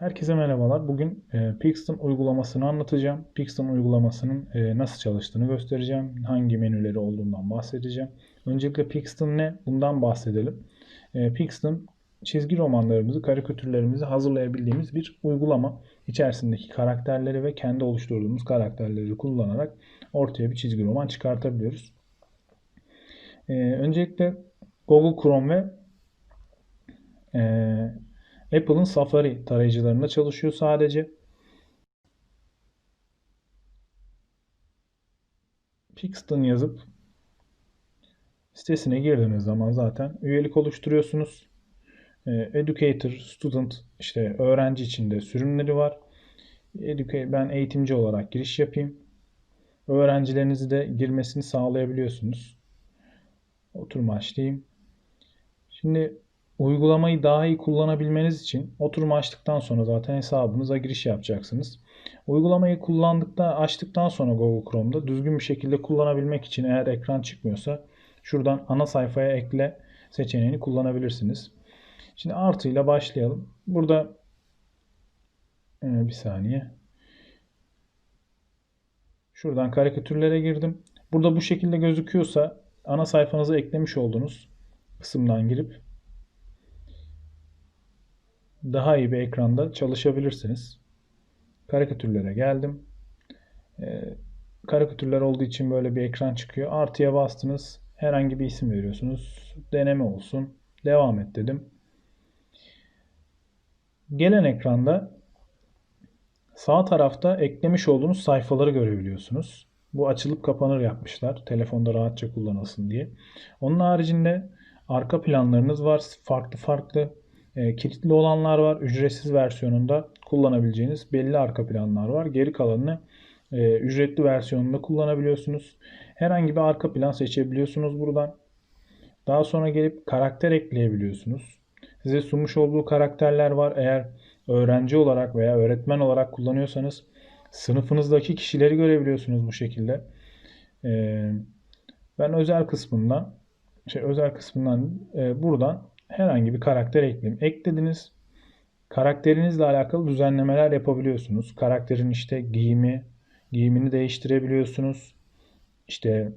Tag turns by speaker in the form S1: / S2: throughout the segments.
S1: Herkese merhabalar. Bugün e, Pixton uygulamasını anlatacağım. Pixton uygulamasının e, nasıl çalıştığını göstereceğim. Hangi menüleri olduğundan bahsedeceğim. Öncelikle Pixton ne? Bundan bahsedelim. E, Pixton çizgi romanlarımızı, karikatürlerimizi hazırlayabildiğimiz bir uygulama. İçerisindeki karakterleri ve kendi oluşturduğumuz karakterleri kullanarak ortaya bir çizgi roman çıkartabiliyoruz. E, öncelikle Google Chrome ve e, Apple'ın Safari tarayıcılarında çalışıyor sadece. Pixton yazıp sitesine girdiğiniz zaman zaten üyelik oluşturuyorsunuz. E, Educator, Student işte öğrenci içinde sürümleri var. Ben eğitimci olarak giriş yapayım. Öğrencilerinizi de girmesini sağlayabiliyorsunuz. Oturma açayım. Şimdi uygulamayı daha iyi kullanabilmeniz için oturma açtıktan sonra zaten hesabınıza giriş yapacaksınız. Uygulamayı kullandıktan, açtıktan sonra Google Chrome'da düzgün bir şekilde kullanabilmek için eğer ekran çıkmıyorsa şuradan ana sayfaya ekle seçeneğini kullanabilirsiniz. Şimdi artıyla başlayalım. Burada e, bir saniye. Şuradan karikatürlere girdim. Burada bu şekilde gözüküyorsa ana sayfanıza eklemiş olduğunuz kısımdan girip daha iyi bir ekranda çalışabilirsiniz. Karikatürlere geldim. Ee, karikatürler olduğu için böyle bir ekran çıkıyor. Artıya bastınız. Herhangi bir isim veriyorsunuz. Deneme olsun. Devam et dedim. Gelen ekranda sağ tarafta eklemiş olduğunuz sayfaları görebiliyorsunuz. Bu açılıp kapanır yapmışlar. Telefonda rahatça kullanılsın diye. Onun haricinde arka planlarınız var. Farklı farklı e, kilitli olanlar var. Ücretsiz versiyonunda kullanabileceğiniz belli arka planlar var. Geri kalanını e, ücretli versiyonunda kullanabiliyorsunuz. Herhangi bir arka plan seçebiliyorsunuz buradan. Daha sonra gelip karakter ekleyebiliyorsunuz. Size sunmuş olduğu karakterler var. Eğer öğrenci olarak veya öğretmen olarak kullanıyorsanız sınıfınızdaki kişileri görebiliyorsunuz bu şekilde. Ee, ben özel kısmından şey özel kısmından e, buradan herhangi bir karakter ekleyeyim. Eklediniz. Karakterinizle alakalı düzenlemeler yapabiliyorsunuz. Karakterin işte giyimi, giyimini değiştirebiliyorsunuz. İşte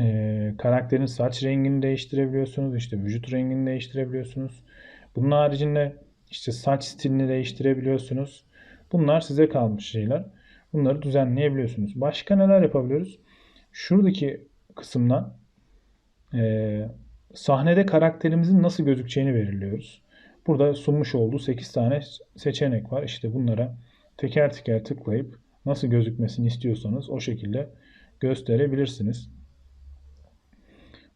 S1: e, karakterin saç rengini değiştirebiliyorsunuz. İşte vücut rengini değiştirebiliyorsunuz. Bunun haricinde işte saç stilini değiştirebiliyorsunuz. Bunlar size kalmış şeyler. Bunları düzenleyebiliyorsunuz. Başka neler yapabiliyoruz? Şuradaki kısımdan e, sahnede karakterimizin nasıl gözükeceğini belirliyoruz. Burada sunmuş olduğu 8 tane seçenek var. İşte bunlara teker teker tıklayıp nasıl gözükmesini istiyorsanız o şekilde gösterebilirsiniz.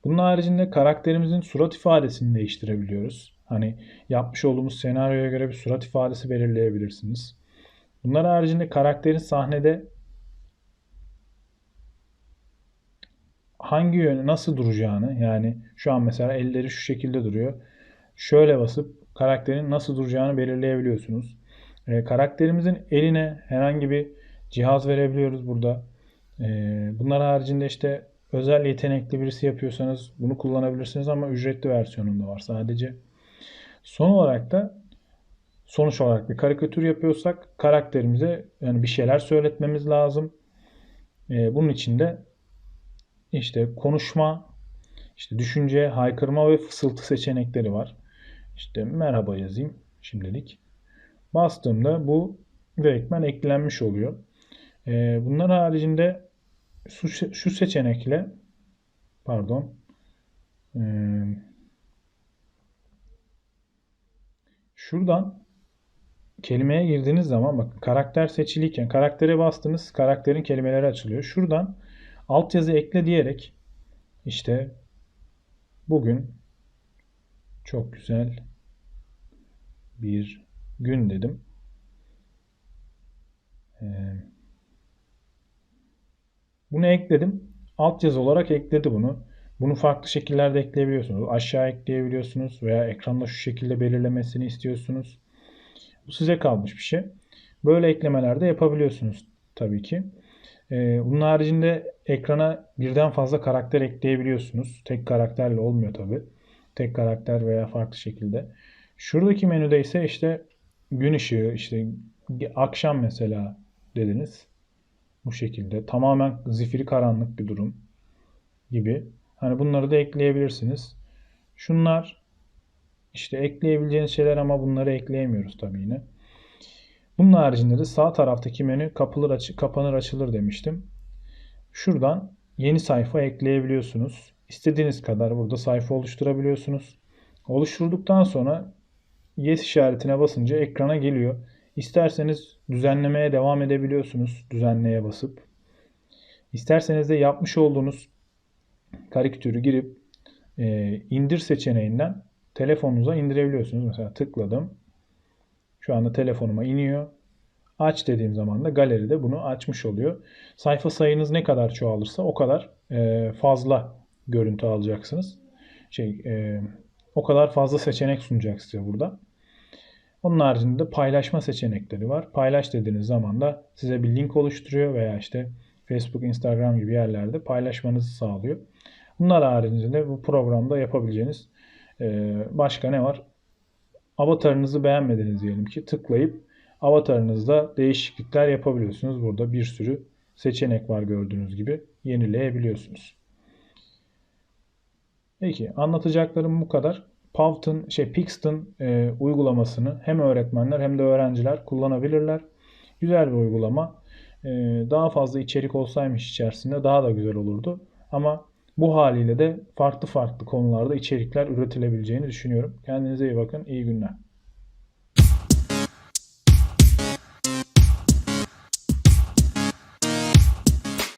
S1: Bunun haricinde karakterimizin surat ifadesini değiştirebiliyoruz. Hani yapmış olduğumuz senaryoya göre bir surat ifadesi belirleyebilirsiniz. Bunlar haricinde karakterin sahnede hangi yönü nasıl duracağını yani şu an mesela elleri şu şekilde duruyor. Şöyle basıp karakterin nasıl duracağını belirleyebiliyorsunuz. E, karakterimizin eline herhangi bir cihaz verebiliyoruz burada. E, bunlar haricinde işte özel yetenekli birisi yapıyorsanız bunu kullanabilirsiniz ama ücretli versiyonunda var sadece. Son olarak da sonuç olarak bir karikatür yapıyorsak karakterimize yani bir şeyler söyletmemiz lazım. E, bunun için de işte konuşma, işte düşünce, haykırma ve fısıltı seçenekleri var. İşte merhaba yazayım şimdilik. Bastığımda bu direktmen eklenmiş oluyor. Ee, bunlar haricinde şu, şu seçenekle pardon ee, şuradan kelimeye girdiğiniz zaman bakın karakter seçiliyken karaktere bastınız karakterin kelimeleri açılıyor. Şuradan altyazı ekle diyerek işte bugün çok güzel bir gün dedim. Ee, bunu ekledim. Altyazı olarak ekledi bunu. Bunu farklı şekillerde ekleyebiliyorsunuz. Aşağı ekleyebiliyorsunuz veya ekranda şu şekilde belirlemesini istiyorsunuz. Bu size kalmış bir şey. Böyle eklemeler de yapabiliyorsunuz tabii ki. Ee, bunun haricinde ekrana birden fazla karakter ekleyebiliyorsunuz. Tek karakterle olmuyor tabi. Tek karakter veya farklı şekilde. Şuradaki menüde ise işte gün ışığı işte akşam mesela dediniz. Bu şekilde tamamen zifiri karanlık bir durum gibi. Hani bunları da ekleyebilirsiniz. Şunlar işte ekleyebileceğiniz şeyler ama bunları ekleyemiyoruz tabii yine. Bunun haricinde de sağ taraftaki menü kapılır açı, kapanır açılır demiştim. Şuradan yeni sayfa ekleyebiliyorsunuz. İstediğiniz kadar burada sayfa oluşturabiliyorsunuz. Oluşturduktan sonra yes işaretine basınca ekrana geliyor. İsterseniz düzenlemeye devam edebiliyorsunuz düzenleye basıp. İsterseniz de yapmış olduğunuz karikatürü girip e, indir seçeneğinden telefonunuza indirebiliyorsunuz. Mesela tıkladım. Şu anda telefonuma iniyor. Aç dediğim zaman da galeride bunu açmış oluyor. Sayfa sayınız ne kadar çoğalırsa o kadar e, fazla görüntü alacaksınız. Şey, e, o kadar fazla seçenek sunacak size burada. Onun haricinde de paylaşma seçenekleri var. Paylaş dediğiniz zaman da size bir link oluşturuyor veya işte Facebook, Instagram gibi yerlerde paylaşmanızı sağlıyor. Bunlar haricinde bu programda yapabileceğiniz e, başka ne var? Avatarınızı beğenmediniz diyelim ki tıklayıp avatarınızda değişiklikler yapabiliyorsunuz. Burada bir sürü seçenek var gördüğünüz gibi yenileyebiliyorsunuz. Peki anlatacaklarım bu kadar. Powton, şey Pixton e, uygulamasını hem öğretmenler hem de öğrenciler kullanabilirler. Güzel bir uygulama. E, daha fazla içerik olsaymış içerisinde daha da güzel olurdu. Ama bu haliyle de farklı farklı konularda içerikler üretilebileceğini düşünüyorum. Kendinize iyi bakın. İyi günler.